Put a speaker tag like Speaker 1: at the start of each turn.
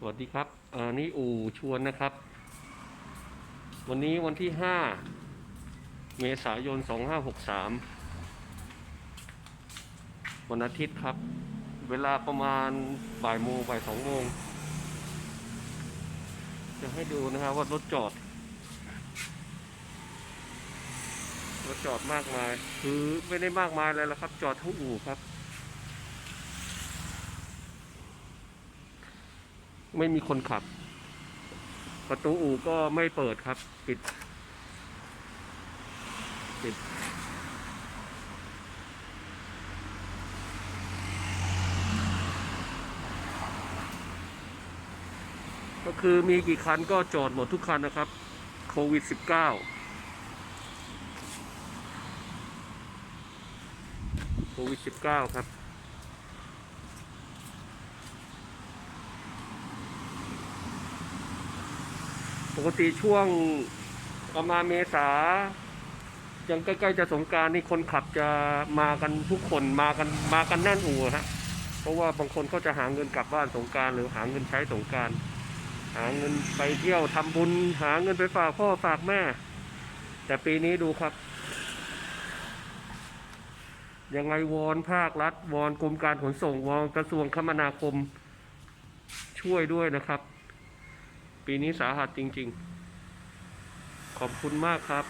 Speaker 1: สวัสดีครับ เออนี่อู่ชวนนะครับ วันนี้วันที่ห้าเมษายนสองห้าหกสามวันอาทิตย์ครับ เวลาประมาณบ่ายโมงบ่ายสองโมง จะให้ดูนะครับว่ารถจอด รถจอดมากมาย คือไม่ได้มากมายเลยละครับ จอดทั้งอู่ครับ ไม่มีคนขับ ประตูอู่ก็ไม่เปิดครับ ปิด ปิด ก็คือมีกี่คันก็จอดหมดทุกคันนะครับ โควิด -19 โควิด -19 ครับ ปกติช่วงประมาณเมษายังใกล้ๆจะสงการนี่คนขับจะมากันทุกคนมากันมากันแน่นอู่ฮะเพราะว่าบางคนเขาจะหาเงินกลับบ้านสงการหรือหาเงินใช้สงการหาเงินไปเที่ยวทำบุญ หาเงินไปฝากพ่อฝากแม่ แต่ปีนี้ดูครับ ยังไงวอนภาครัฐวอนกรมการขนส่งวอนกระทรวงคมนาคมช่วยด้วยนะครับ ปีนี้สาหัสจริง ๆ ขอบคุณมากครับ